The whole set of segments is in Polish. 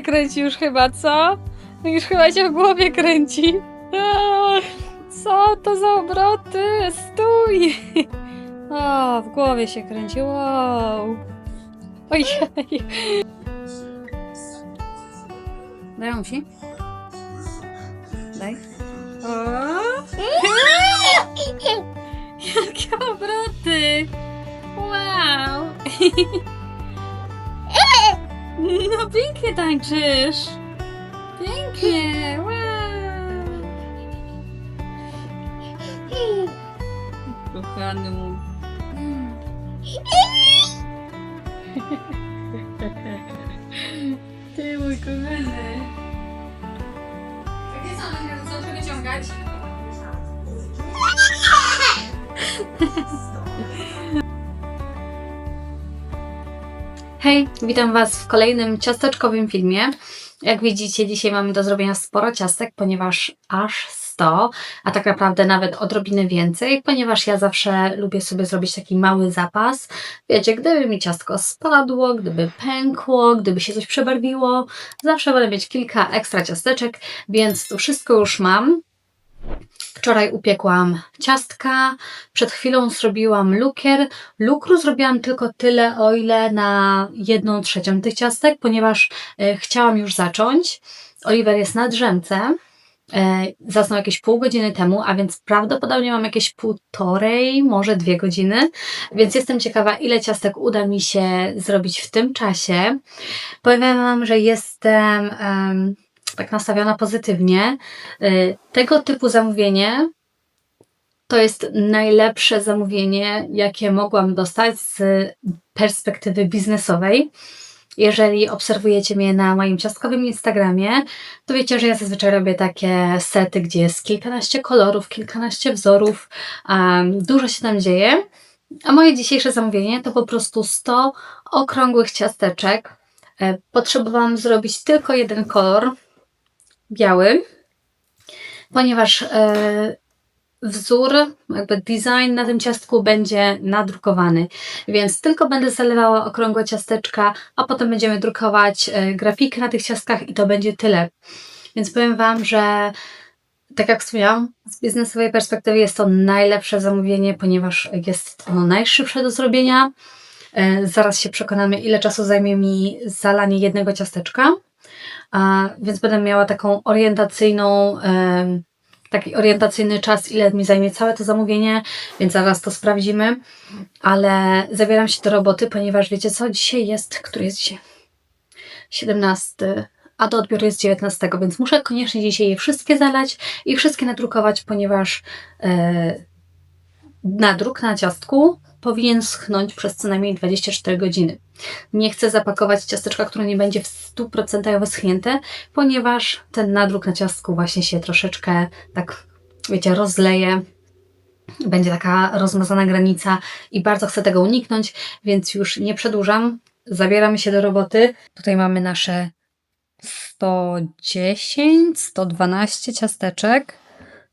kręci już chyba, co? Już chyba się w głowie kręci. Co to za obroty? Stój! O, w głowie się kręci, wow. Ojej. Daj musi? Daj. O! Jakie obroty! Wow! No pięknie tańczysz! Pięknie! Wow! Kochany mój. Ty mój kochany. Są nagrody? Co wyciągać? Hej, witam Was w kolejnym ciasteczkowym filmie. Jak widzicie, dzisiaj mamy do zrobienia sporo ciastek, ponieważ aż 100, a tak naprawdę nawet odrobinę więcej, ponieważ ja zawsze lubię sobie zrobić taki mały zapas. Wiecie, gdyby mi ciastko spadło, gdyby pękło, gdyby się coś przebarwiło, zawsze będę mieć kilka ekstra ciasteczek, więc tu wszystko już mam. Wczoraj upiekłam ciastka, przed chwilą zrobiłam lukier. Lukru zrobiłam tylko tyle, o ile na jedną trzecią tych ciastek, ponieważ e, chciałam już zacząć. Oliver jest na drzemce. E, zasnął jakieś pół godziny temu, a więc prawdopodobnie mam jakieś półtorej, może dwie godziny, więc jestem ciekawa, ile ciastek uda mi się zrobić w tym czasie. Powiem Wam, że jestem em, tak nastawiona pozytywnie. Y, Tego typu zamówienie to jest najlepsze zamówienie, jakie mogłam dostać z perspektywy biznesowej. Jeżeli obserwujecie mnie na moim ciastkowym Instagramie, to wiecie, że ja zazwyczaj robię takie sety, gdzie jest kilkanaście kolorów, kilkanaście wzorów, dużo się tam dzieje. A moje dzisiejsze zamówienie to po prostu 100 okrągłych ciasteczek. E, Potrzebowałam zrobić tylko jeden kolor, biały, ponieważ e, wzór, jakby design na tym ciastku będzie nadrukowany, więc tylko będę zalewała okrągłe ciasteczka, a potem będziemy drukować e, grafikę na tych ciastkach i to będzie tyle. Więc powiem Wam, że tak jak wspomniałam, z biznesowej perspektywy jest to najlepsze zamówienie, ponieważ jest ono najszybsze do zrobienia. E, Zaraz się przekonamy, ile czasu zajmie mi zalanie jednego ciasteczka. Więc będę miała taką orientacyjną, taki orientacyjny czas, ile mi zajmie całe to zamówienie, więc zaraz to sprawdzimy. Ale zabieram się do roboty, ponieważ wiecie co, dzisiaj jest, który jest dzisiaj? 17, a do odbioru jest 19, więc muszę koniecznie dzisiaj je wszystkie zalać i wszystkie nadrukować, ponieważ e, nadruk na ciastku powinien schnąć przez co najmniej 24 godziny. Nie chcę zapakować ciasteczka, które nie będzie w 100% wyschnięte, ponieważ ten nadruk na ciastku właśnie się troszeczkę tak, wiecie, rozleje. Będzie taka rozmazana granica i bardzo chcę tego uniknąć, więc już nie przedłużam. Zabieramy się do roboty. Tutaj mamy nasze 110, 112 ciasteczek.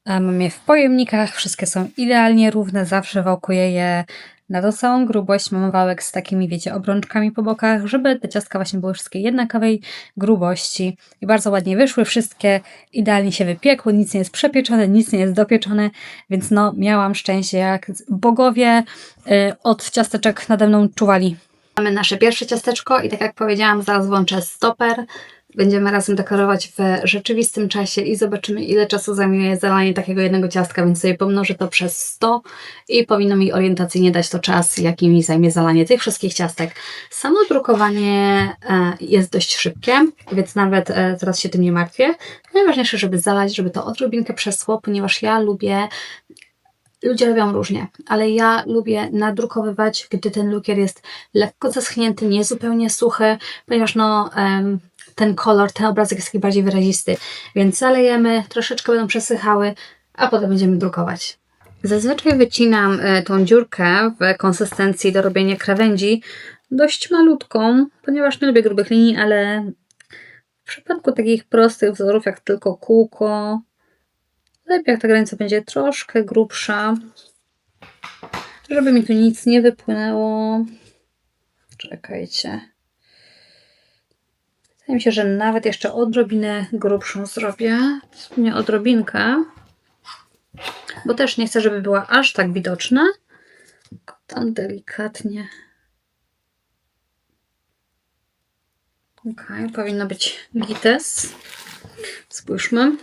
Mam je w pojemnikach, wszystkie są idealnie równe, zawsze wałkuję je na tą samą grubość. Mam wałek z takimi, wiecie, obrączkami po bokach, żeby te ciastka właśnie były wszystkie jednakowej grubości. I bardzo ładnie wyszły, wszystkie idealnie się wypiekły, nic nie jest przepieczone, nic nie jest dopieczone, więc no, miałam szczęście, jak bogowie y, od ciasteczek nade mną czuwali. Mamy nasze pierwsze ciasteczko i tak jak powiedziałam, zaraz włączę stoper. Będziemy razem dekorować w rzeczywistym czasie i zobaczymy, ile czasu zajmuje zalanie takiego jednego ciastka, więc sobie pomnożę to przez 100 i powinno mi orientacyjnie dać to czas, jaki mi zajmie zalanie tych wszystkich ciastek. Samo drukowanie e, jest dość szybkie, więc nawet e, teraz się tym nie martwię. Najważniejsze, żeby zalać, żeby to odrobinkę przeschło, ponieważ ja lubię Ludzie robią różnie, ale ja lubię nadrukowywać, gdy ten lukier jest lekko zaschnięty, nie zupełnie suchy, ponieważ no, ten kolor, ten obrazek jest taki bardziej wyrazisty. Więc zalejemy, troszeczkę będą przesychały, a potem będziemy drukować. Zazwyczaj wycinam e, tą dziurkę w konsystencji do robienia krawędzi dość malutką, ponieważ nie lubię grubych linii, ale W przypadku takich prostych wzorów, jak tylko kółko, lepiej jak ta granica będzie troszkę grubsza, żeby mi tu nic nie wypłynęło. Czekajcie. Wydaje mi się, że nawet jeszcze odrobinę grubszą zrobię. Nie odrobinkę. Bo też nie chcę, żeby była aż tak widoczna. Tam delikatnie. Ok, powinno być gites. Spójrzmy.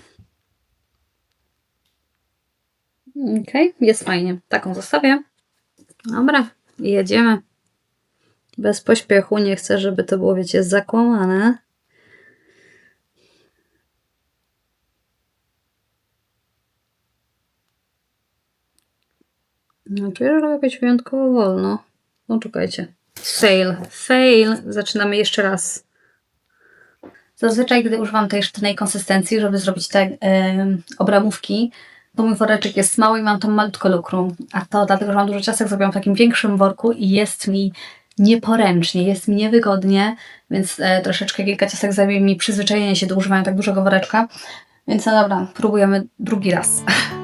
Ok, jest fajnie. Taką zostawię. Dobra, jedziemy. Bez pośpiechu. Nie chcę, żeby to było, wiecie, zakłamane. Czuję, że jakoś wyjątkowo wolno. No, czekajcie. Fail, fail. Zaczynamy jeszcze raz. Zazwyczaj, gdy używam tej sztywnej konsystencji, żeby zrobić te em, obramówki, to mój woreczek jest mały i mam tam malutko lukru. A to dlatego, że mam dużo ciastek, zrobiłam w takim większym worku i jest mi nieporęcznie, jest mi niewygodnie, więc e, troszeczkę kilka ciastek zajmie mi przyzwyczajenie się do używania tak dużego woreczka. Więc no dobra, próbujemy drugi raz.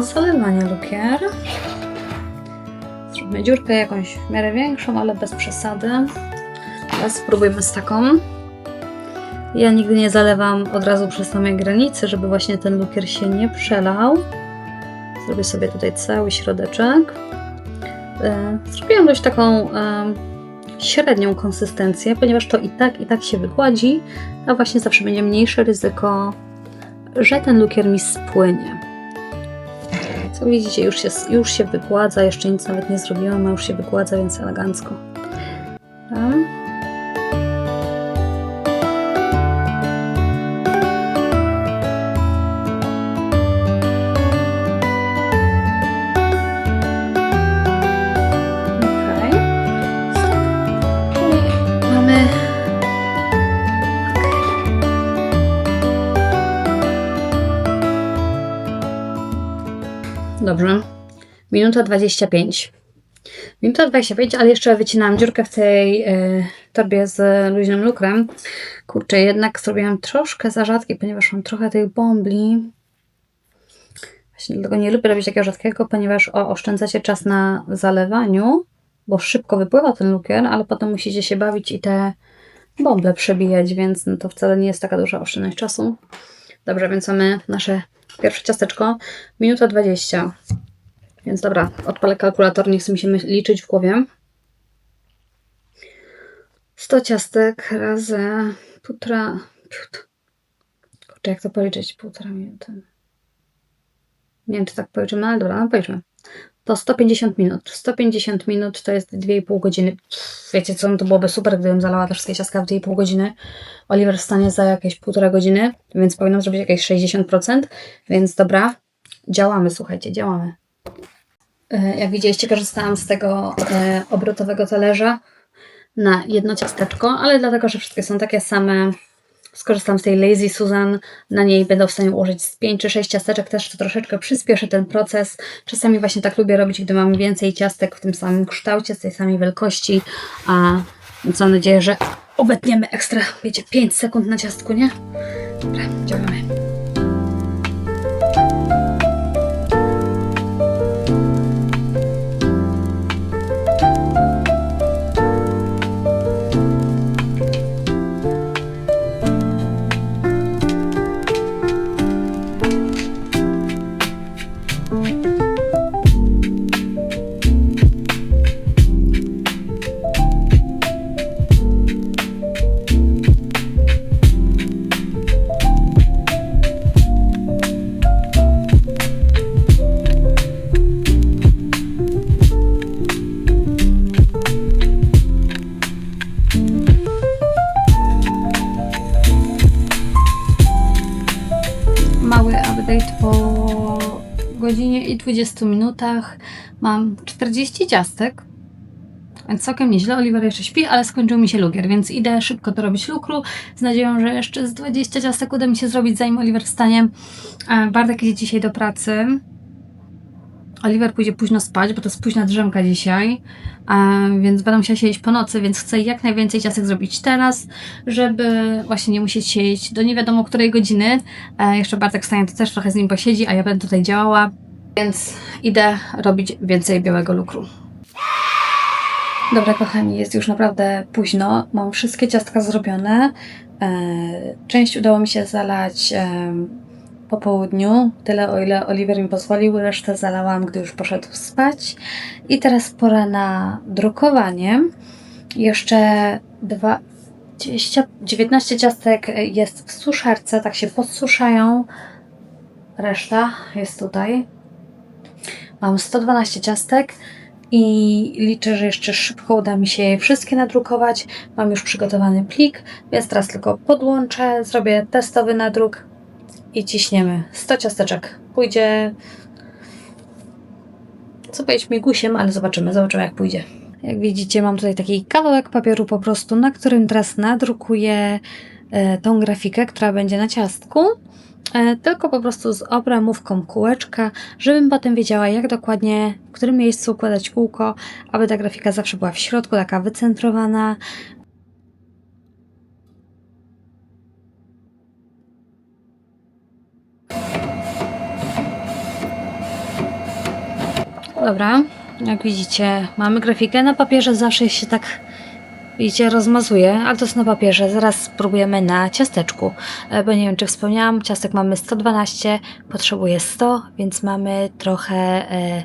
do zalewania lukier. Zróbmy dziurkę jakąś w miarę większą, ale bez przesady. Teraz spróbujmy z taką. Ja nigdy nie zalewam od razu przy samej granicy, żeby właśnie ten lukier się nie przelał. Zrobię sobie tutaj cały środeczek. E, Zrobiłam dość taką e, średnią konsystencję, ponieważ to i tak, i tak się wygładzi, a właśnie zawsze będzie mniejsze ryzyko, że ten lukier mi spłynie. Co widzicie, już się, już się wygładza, jeszcze nic nawet nie zrobiłam, a już się wygładza, więc elegancko. Dobra. Dobrze. Minuta 25. Minuta 25, ale jeszcze wycinałam dziurkę w tej e, torbie z luźnym lukrem. Kurczę, jednak zrobiłam troszkę za rzadkie, ponieważ mam trochę tych bombli. Właśnie dlatego nie lubię robić takiego rzadkiego, ponieważ o, oszczędzacie czas na zalewaniu, bo szybko wypływa ten lukier, ale potem musicie się bawić i te bąble przebijać, więc no to wcale nie jest taka duża oszczędność czasu. Dobrze, więc mamy nasze pierwsze ciasteczko. Minuta 20. Więc dobra, odpalę kalkulator, nie chce mi się liczyć w głowie. 100 ciastek razy półtora... Kurczę, jak to policzyć? Półtora minuty. Nie wiem, czy tak policzymy, ale dobra, no policzmy. To 150 minut. 150 minut to jest 2,5 godziny. Wiecie co, no to byłoby super, gdybym zalała te wszystkie ciastka w 2,5 godziny. Oliver wstanie za jakieś półtora godziny, więc powinnam zrobić jakieś 60%. Więc dobra, działamy, słuchajcie, działamy. E, Jak widzieliście, korzystałam z tego e, obrotowego talerza na jedno ciasteczko, ale dlatego, że wszystkie są takie same, skorzystam z tej Lazy Susan. Na niej będę w stanie ułożyć z 5 czy 6 ciasteczek, też to troszeczkę przyspieszy ten proces. Czasami właśnie tak lubię robić, gdy mam więcej ciastek w tym samym kształcie, z tej samej wielkości, a więc mam nadzieję, że obetniemy ekstra, wiecie, 5 sekund na ciastku, nie? Dobra, działamy. Update po godzinie i 20 minutach. Mam 40 ciastek, więc całkiem nieźle. Oliver jeszcze śpi, ale skończył mi się lukier, więc idę szybko dorobić lukru z nadzieją, że jeszcze z 20 ciastek uda mi się zrobić, zanim Oliver wstanie. E, Bartek idzie dzisiaj do pracy. Oliver pójdzie późno spać, bo to jest późna drzemka dzisiaj, więc będę musiała siedzieć po nocy, więc chcę jak najwięcej ciastek zrobić teraz, żeby właśnie nie musieć siedzieć do nie wiadomo której godziny. E, jeszcze Bartek wstanie, to też trochę z nim posiedzi, a ja będę tutaj działała, więc idę robić więcej białego lukru. Dobra, kochani, jest już naprawdę późno. Mam wszystkie ciastka zrobione. E, Część udało mi się zalać po południu, tyle o ile Oliver mi pozwolił, resztę zalałam, gdy już poszedł spać. I teraz pora na drukowanie. Jeszcze dwa, 20, 19 ciastek jest w suszarce, tak się podsuszają. Reszta jest tutaj. Mam 112 ciastek i liczę, że jeszcze szybko uda mi się je wszystkie nadrukować. Mam już przygotowany plik, więc teraz tylko podłączę, zrobię testowy nadruk i ciśniemy. 100 ciasteczek. Pójdzie co powiedzieć migusiem, ale zobaczymy, zobaczymy jak pójdzie. Jak widzicie, mam tutaj taki kawałek papieru po prostu, na którym teraz nadrukuję e, tą grafikę, która będzie na ciastku. E, tylko po prostu z obramówką kółeczka, żebym potem wiedziała, jak dokładnie, w którym miejscu układać kółko, aby ta grafika zawsze była w środku, taka wycentrowana. Dobra, jak widzicie, mamy grafikę na papierze, zawsze się tak Widzicie, rozmazuje, ale to jest na papierze. Zaraz spróbujemy na ciasteczku. E, Bo nie wiem, czy wspomniałam, ciastek mamy 112, potrzebuję 100, więc mamy trochę e,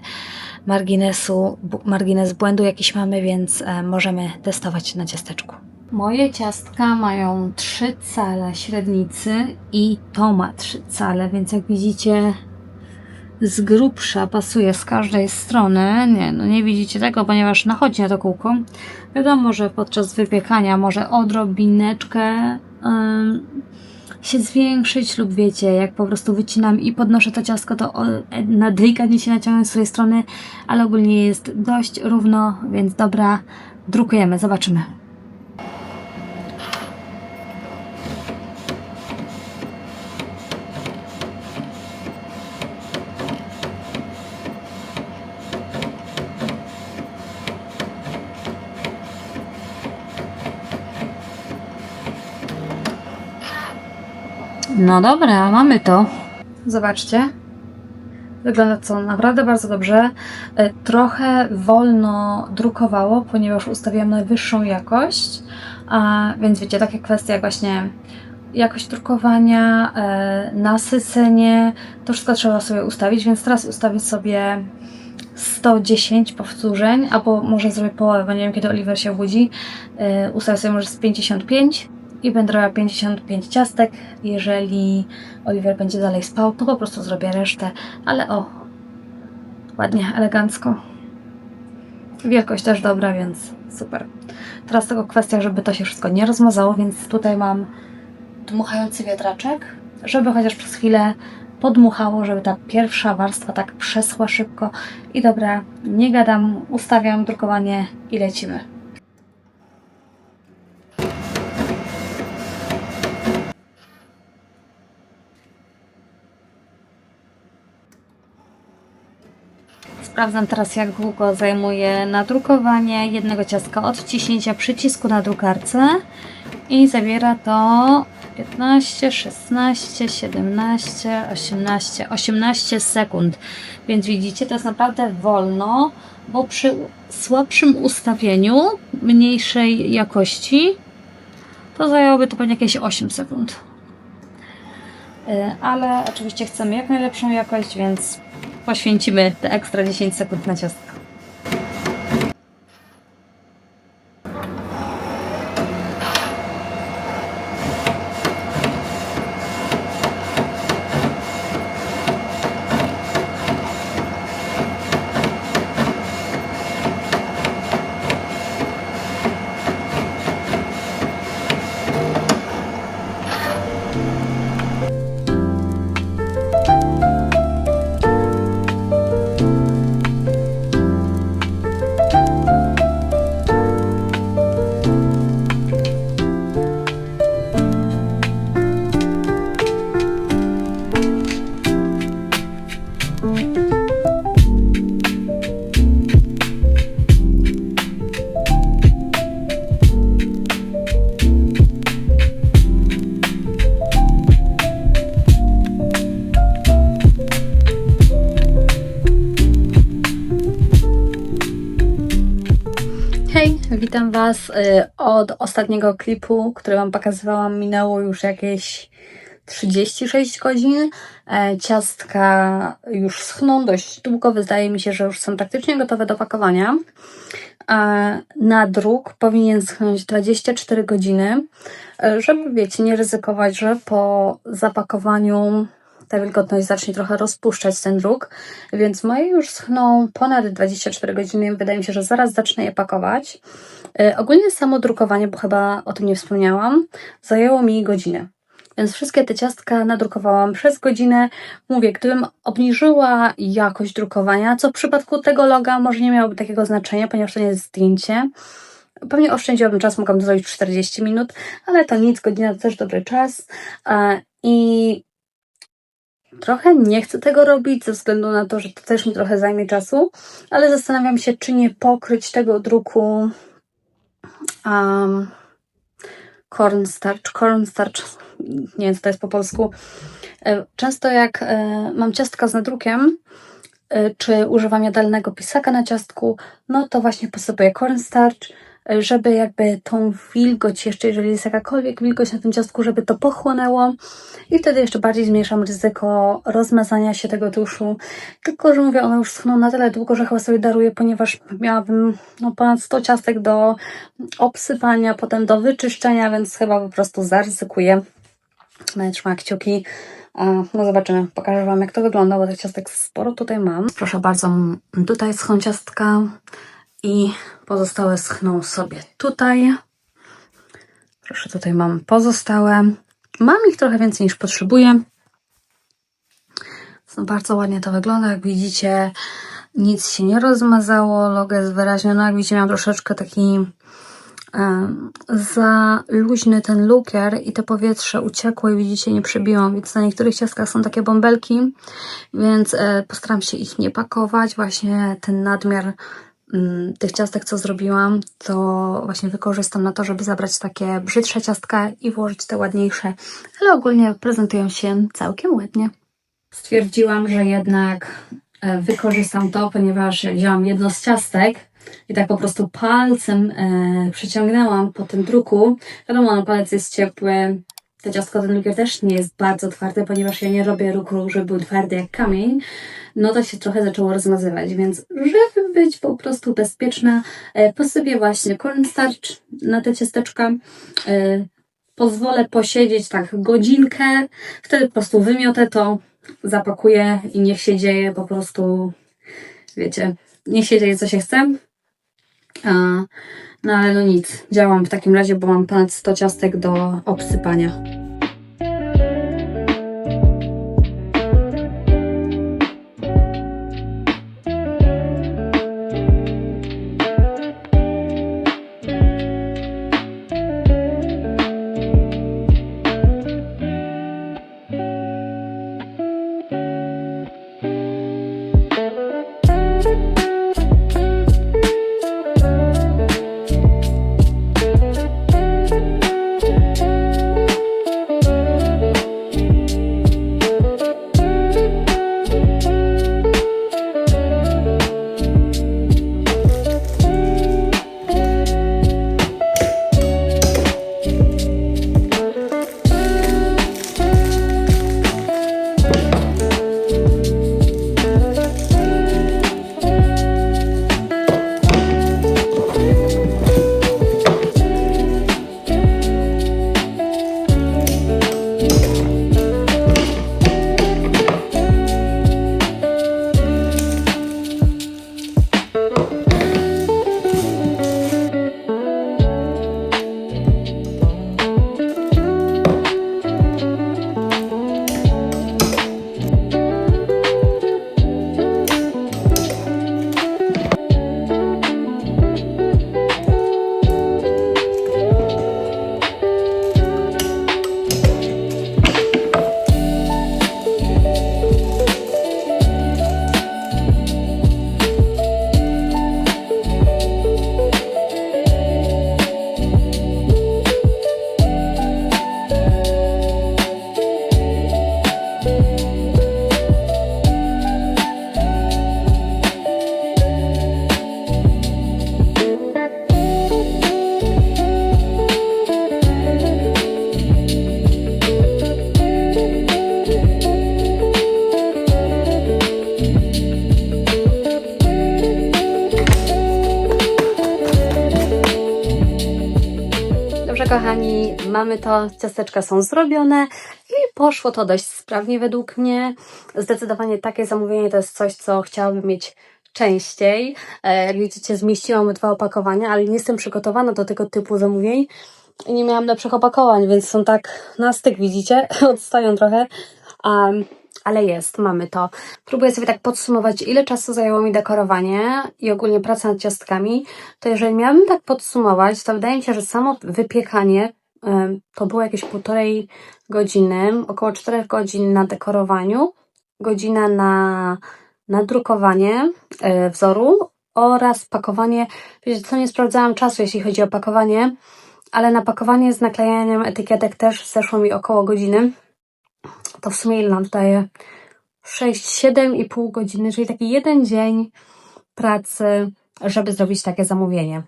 marginesu, margines błędu jakiś mamy, więc e, możemy testować na ciasteczku. Moje ciastka mają 3 cale średnicy i to ma 3 cale, więc jak widzicie z grubsza pasuje z każdej strony. Nie, no nie widzicie tego, ponieważ nachodzi na to kółko. Wiadomo, że podczas wypiekania może odrobineczkę się zwiększyć lub wiecie, jak po prostu wycinam i podnoszę to ciastko, to na delikatnie się naciągnę z tej strony, ale ogólnie jest dość równo, więc dobra, drukujemy, zobaczymy. No dobra, mamy to. Zobaczcie. Wygląda to naprawdę bardzo dobrze. E, Trochę wolno drukowało, ponieważ ustawiłam najwyższą jakość. A, więc wiecie, takie kwestie jak właśnie jakość drukowania, e, nasycenie, to wszystko trzeba sobie ustawić, więc teraz ustawię sobie 110 powtórzeń, albo może zrobię połowę, bo nie wiem kiedy Oliver się obudzi. E, ustawię sobie może z 55 i będę robiła 55 ciastek. Jeżeli Oliver będzie dalej spał, to po prostu zrobię resztę, ale o, ładnie, elegancko. Wielkość też dobra, więc super. Teraz tylko kwestia, żeby to się wszystko nie rozmazało, więc tutaj mam dmuchający wiatraczek, żeby chociaż przez chwilę podmuchało, żeby ta pierwsza warstwa tak przeschła szybko. I dobra, nie gadam, ustawiam drukowanie i lecimy. Sprawdzam teraz, jak długo zajmuje nadrukowanie jednego ciastka od wciśnięcia przycisku na drukarce i zabiera to 15, 16, 17, 18, 18 sekund. Więc widzicie, to jest naprawdę wolno, bo przy słabszym ustawieniu, mniejszej jakości, to zajęłoby to pewnie jakieś 8 sekund. Y, Ale oczywiście chcemy jak najlepszą jakość, więc poświęcimy te ekstra 10 sekund na ciastko. Was. y, Od ostatniego klipu, który Wam pokazywałam, minęło już jakieś 36 godzin. E, Ciastka już schną dość długo. Wydaje mi się, że już są praktycznie gotowe do pakowania. A na druk powinien schnąć 24 godziny, e, żeby, wiecie, nie ryzykować, że po zapakowaniu ta wilgotność zacznie trochę rozpuszczać ten druk, więc moje już schną ponad 24 godziny. Wydaje mi się, że zaraz zacznę je pakować. E, Ogólnie samo drukowanie, bo chyba o tym nie wspomniałam, zajęło mi godzinę. Więc wszystkie te ciastka nadrukowałam przez godzinę. Mówię, gdybym obniżyła jakość drukowania, co w przypadku tego loga może nie miałoby takiego znaczenia, ponieważ to nie jest zdjęcie. Pewnie oszczędziłabym czas, mogłabym to zrobić w 40 minut, ale to nic, godzina to też dobry czas. E, I trochę nie chcę tego robić, ze względu na to, że to też mi trochę zajmie czasu, ale zastanawiam się, czy nie pokryć tego druku um, cornstarch, cornstarch, nie wiem co to jest po polsku. E, Często jak e, mam ciastka z nadrukiem, e, czy używam jadalnego pisaka na ciastku, no to właśnie posypuję cornstarch, żeby jakby tą wilgoć, jeszcze jeżeli jest jakakolwiek wilgoć na tym ciastku, żeby to pochłonęło i wtedy jeszcze bardziej zmniejszam ryzyko rozmazania się tego tuszu. Tylko, że mówię, one już schną na tyle długo, że chyba sobie daruję, ponieważ miałabym no, ponad 100 ciastek do obsypania, potem do wyczyszczenia, więc chyba po prostu zaryzykuję. Będę trzymała kciuki. No zobaczymy, pokażę Wam jak to wygląda, bo tych ciastek sporo tutaj mam. Proszę bardzo, tutaj schną ciastka i pozostałe schną sobie tutaj. Proszę, tutaj mam pozostałe. Mam ich trochę więcej niż potrzebuję. No, bardzo ładnie to wygląda, jak widzicie nic się nie rozmazało, logo jest wyraźnie, no jak widzicie miałam troszeczkę taki em, za luźny ten lukier i to powietrze uciekło i widzicie nie przebiłam, więc na niektórych ciastkach są takie bąbelki, więc e, postaram się ich nie pakować, właśnie ten nadmiar tych ciastek, co zrobiłam, to właśnie wykorzystam na to, żeby zabrać takie brzydsze ciastka i włożyć te ładniejsze, ale ogólnie prezentują się całkiem ładnie. Stwierdziłam, że jednak e, wykorzystam to, ponieważ wzięłam jedno z ciastek i tak po prostu palcem e, przeciągnęłam po tym druku. Wiadomo, no palec jest ciepły. To ciastko, ten lukier też nie jest bardzo twardy, ponieważ ja nie robię ruchu, żeby był twardy jak kamień. No to się trochę zaczęło rozmazywać, więc żeby być po prostu bezpieczna, e, posypię właśnie cornstarch na te ciasteczka. E, pozwolę posiedzieć tak godzinkę, wtedy po prostu wymiotę to, zapakuję i niech się dzieje po prostu, wiecie, niech się dzieje co się chce. No ale no nic, działam w takim razie, bo mam ponad 100 ciastek do obsypania. To, ciasteczka są zrobione i poszło to dość sprawnie według mnie. Zdecydowanie takie zamówienie to jest coś, co chciałabym mieć częściej. E, Jak widzicie, zmieściłam dwa opakowania, ale nie jestem przygotowana do tego typu zamówień i nie miałam lepszych opakowań, więc są tak na styk, widzicie? Odstają trochę. Um, ale jest, mamy to. Próbuję sobie tak podsumować, ile czasu zajęło mi dekorowanie i ogólnie praca nad ciastkami. To jeżeli miałabym tak podsumować, to wydaje mi się, że samo wypiekanie to było jakieś półtorej godziny, około czterech godzin na dekorowaniu, godzina na, na drukowanie e, wzoru oraz pakowanie. Wiecie co, nie sprawdzałam czasu, jeśli chodzi o pakowanie, ale na pakowanie z naklejaniem etykietek też zeszło mi około godziny to w sumie ile nam daje? 6, 7,5 godziny, czyli taki jeden dzień pracy, żeby zrobić takie zamówienie.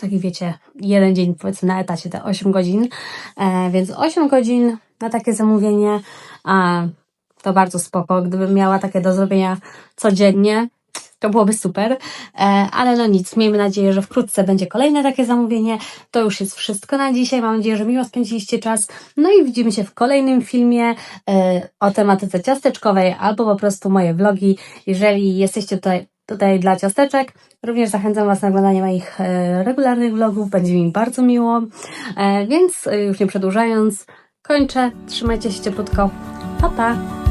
Taki wiecie, jeden dzień powiedzmy na etacie, te 8 godzin, e, więc 8 godzin na takie zamówienie, a to bardzo spoko. Gdybym miała takie do zrobienia codziennie, to byłoby super, e, ale no nic, miejmy nadzieję, że wkrótce będzie kolejne takie zamówienie. To już jest wszystko na dzisiaj. Mam nadzieję, że miło spędziliście czas. No i widzimy się w kolejnym filmie e, o tematyce ciasteczkowej albo po prostu moje vlogi. Jeżeli jesteście tutaj, tutaj dla ciasteczek, również zachęcam Was na oglądanie moich e, regularnych vlogów. Będzie mi bardzo miło. E, Więc e, już nie przedłużając, kończę. Trzymajcie się cieplutko. Pa, pa!